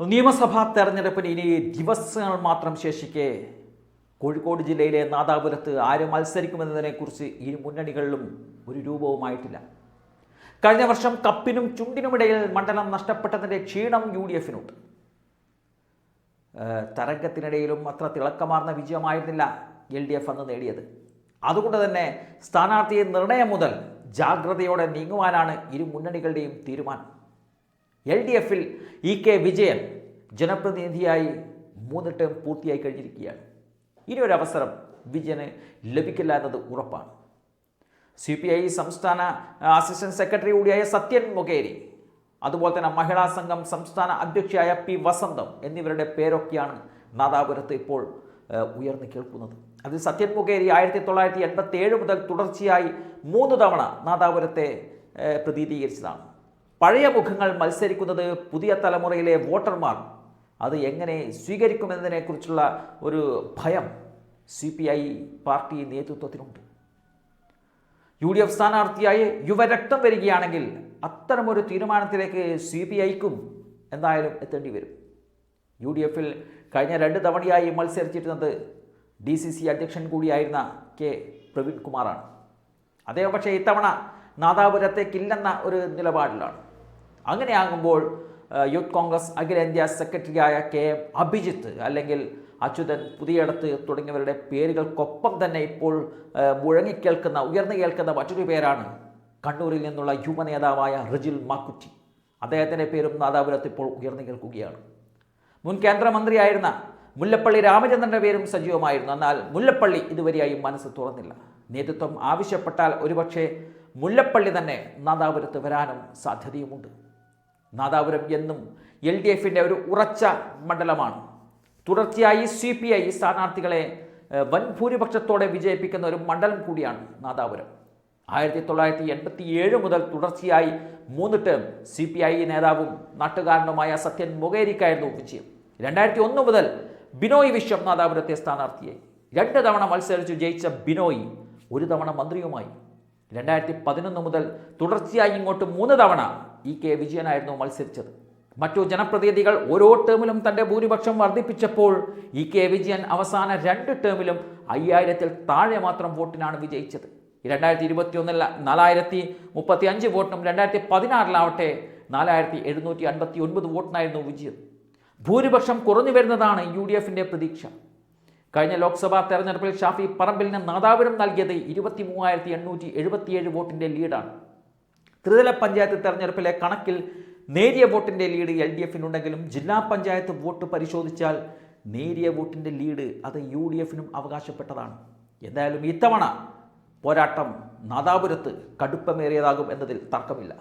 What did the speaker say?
നിയമസഭാ തെരഞ്ഞെടുപ്പിന് ഇനി ദിവസങ്ങൾ മാത്രം ശേഷിക്കെ കോഴിക്കോട് ജില്ലയിലെ നാദാപുരത്ത് ആര് മത്സരിക്കുമെന്നതിനെക്കുറിച്ച് ഇരു മുന്നണികളിലും ഒരു രൂപവുമായിട്ടില്ല. കഴിഞ്ഞ വർഷം കപ്പിനും ചുണ്ടിനുമിടയിൽ മണ്ഡലം നഷ്ടപ്പെട്ടതിന്റെ ക്ഷീണം യു ഡി എഫിനുണ്ട് തരംഗത്തിനിടയിലും അത്ര തിളക്കമാർന്ന വിജയമായിരുന്നില്ല എൽ ഡി എഫ് അന്ന് നേടിയത്. അതുകൊണ്ട് തന്നെ സ്ഥാനാർത്ഥിയെ നിർണയം മുതൽ ജാഗ്രതയോടെ നീങ്ങുവാനാണ് ഇരു മുന്നണികളുടെയും തീരുമാനം. എൽ ഡി എഫിൽ ഇ കെ വിജയൻ ജനപ്രതിനിധിയായി മൂന്ന് ടേം പൂർത്തിയായി കഴിഞ്ഞിരിക്കുകയാണ്. ഇനി ഒരു അവസരം വിജയന് ലഭിക്കില്ല എന്നത് ഉറപ്പാണ്. സി പി ഐ സംസ്ഥാന അസിസ്റ്റന്റ് സെക്രട്ടറി കൂടിയായ സത്യൻ മൊകേരി അതുപോലെ തന്നെ മഹിളാ സംഘം സംസ്ഥാന അധ്യക്ഷയായ പി വസന്തം എന്നിവരുടെ പേരൊക്കെയാണ് നാദാപുരത്ത് ഇപ്പോൾ ഉയർന്നു കേൾക്കുന്നത്. അതിൽ സത്യൻ മുഖേരി ആയിരത്തി തൊള്ളായിരത്തി എൺപത്തി ഏഴ് മുതൽ തുടർച്ചയായി മൂന്ന് തവണ നാദാപുരത്തെ പ്രതിനിധീകരിച്ചതാണ്. പഴയ മുഖങ്ങൾ മത്സരിക്കുന്നത് പുതിയ തലമുറയിലെ വോട്ടർമാർ. അത് എങ്ങനെ സ്വീകരിക്കുമെന്നതിനെക്കുറിച്ചുള്ള ഒരു ഭയം സി പി ഐ പാർട്ടി നേതൃത്വത്തിനുണ്ട്. യു ഡി എഫ് സ്ഥാനാർത്ഥിയായി യുവരക്തം വരികയാണെങ്കിൽ അത്തരമൊരു തീരുമാനത്തിലേക്ക് സി പി ഐക്കും എന്തായാലും എത്തേണ്ടി വരും. യു ഡി എഫിൽ കഴിഞ്ഞ രണ്ട് തവണയായി മത്സരിച്ചിരുന്നത് ഡി സി സി അധ്യക്ഷൻ കൂടിയായിരുന്ന കെ. പ്രവീൺ കുമാറാണ് അദ്ദേഹം പക്ഷേ ഇത്തവണ നാദാപുരത്തേക്കില്ലെന്ന ഒരു നിലപാടിലാണ്. അങ്ങനെയാകുമ്പോൾ യൂത്ത് കോൺഗ്രസ് അഖിലേന്ത്യാ സെക്രട്ടറിയായ കെ എം അഭിജിത്ത് അല്ലെങ്കിൽ അച്യുതൻ പുതിയടത്ത് തുടങ്ങിയവരുടെ പേരുകൾക്കൊപ്പം തന്നെ ഇപ്പോൾ മുഴങ്ങിക്കേൽക്കുന്ന ഉയർന്നു കേൾക്കുന്ന മറ്റൊരു പേരാണ് കണ്ണൂരിൽ നിന്നുള്ള യുവ നേതാവായ റിജിൽ മാക്കുറ്റി. അദ്ദേഹത്തിന്റെ പേരും നാദാപുരത്ത് ഇപ്പോൾ ഉയർന്നു കേൾക്കുകയാണ്. മുൻ കേന്ദ്രമന്ത്രിയായിരുന്ന മുല്ലപ്പള്ളി രാമചന്ദ്രന്റെ പേരും സജീവമായിരുന്നു. എന്നാൽ മുല്ലപ്പള്ളി ഇതുവരെയായും മനസ്സ് തുറന്നില്ല. നേതൃത്വം ആവശ്യപ്പെട്ടാൽ ഒരുപക്ഷെ മുല്ലപ്പള്ളി തന്നെ നാദാപുരത്ത് വരാനും സാധ്യതയുമുണ്ട്. നാദാപുരം എന്നും എൽ ഡി എഫിന്റെ ഒരു ഉറച്ച മണ്ഡലമാണ്. തുടർച്ചയായി സി പി ഐ സ്ഥാനാർത്ഥികളെ വൻ ഭൂരിപക്ഷത്തോടെ വിജയിപ്പിക്കുന്ന ഒരു മണ്ഡലം കൂടിയാണ് നാദാപുരം. ആയിരത്തി തൊള്ളായിരത്തി എൺപത്തി ഏഴ് മുതൽ തുടർച്ചയായി മൂന്ന് ടേം സി പി ഐ നേതാവും നാട്ടുകാരനുമായ സത്യൻ മൊകേരിക്കായിരുന്നു വിജയം. രണ്ടായിരത്തി ഒന്ന് മുതൽ ബിനോയ് വിശ്വം നാദാപുരത്തെ സ്ഥാനാർത്ഥിയായി. രണ്ട് തവണ മത്സരിച്ച് ജയിച്ച ബിനോയ് ഒരു തവണ മന്ത്രിയുമായി. രണ്ടായിരത്തി പതിനൊന്ന് മുതൽ തുടർച്ചയായി ഇങ്ങോട്ട് മൂന്ന് തവണ ഇ കെ വിജയനായിരുന്നു മത്സരിച്ചത്. മറ്റു ജനപ്രതിനിധികൾ ഓരോ ടേമിലും തന്റെ ഭൂരിപക്ഷം വർദ്ധിപ്പിച്ചപ്പോൾ ഇ കെ വിജയൻ അവസാന രണ്ട് ടേമിലും അയ്യായിരത്തിൽ താഴെ മാത്രം വോട്ടിനാണ് വിജയിച്ചത്. രണ്ടായിരത്തി ഇരുപത്തി ഒന്നിൽ നാലായിരത്തി മുപ്പത്തി അഞ്ച് വോട്ടിനും രണ്ടായിരത്തി പതിനാറിലാവട്ടെ നാലായിരത്തി എഴുന്നൂറ്റി അൻപത്തി ഒൻപത് വോട്ടിനായിരുന്നു വിജയം. ഭൂരിപക്ഷം കുറഞ്ഞു വരുന്നതാണ് യു ഡി എഫിന്റെ പ്രതീക്ഷ. കഴിഞ്ഞ ലോക്സഭാ തെരഞ്ഞെടുപ്പിൽ ഷാഫി പറമ്പിലിന് നാദാപുരം നൽകിയത് ഇരുപത്തി മൂവായിരത്തി എണ്ണൂറ്റി എഴുപത്തിയേഴ് വോട്ടിന്റെ ലീഡാണ് ത്രിതല പഞ്ചായത്ത് തെരഞ്ഞെടുപ്പിലെ കണക്കിൽ നേരിയ വോട്ടിന്റെ ലീഡ് എൽ ഡി എഫിനുണ്ടെങ്കിലും ജില്ലാ പഞ്ചായത്ത് വോട്ട് പരിശോധിച്ചാൽ നേരിയ വോട്ടിന്റെ ലീഡ് അത് യു ഡി എഫിനും അവകാശപ്പെട്ടതാണ്. എന്തായാലും ഇത്തവണ പോരാട്ടം നാദാപുരത്ത് കടുപ്പമേറിയതാകും എന്നതിൽ തർക്കമില്ല.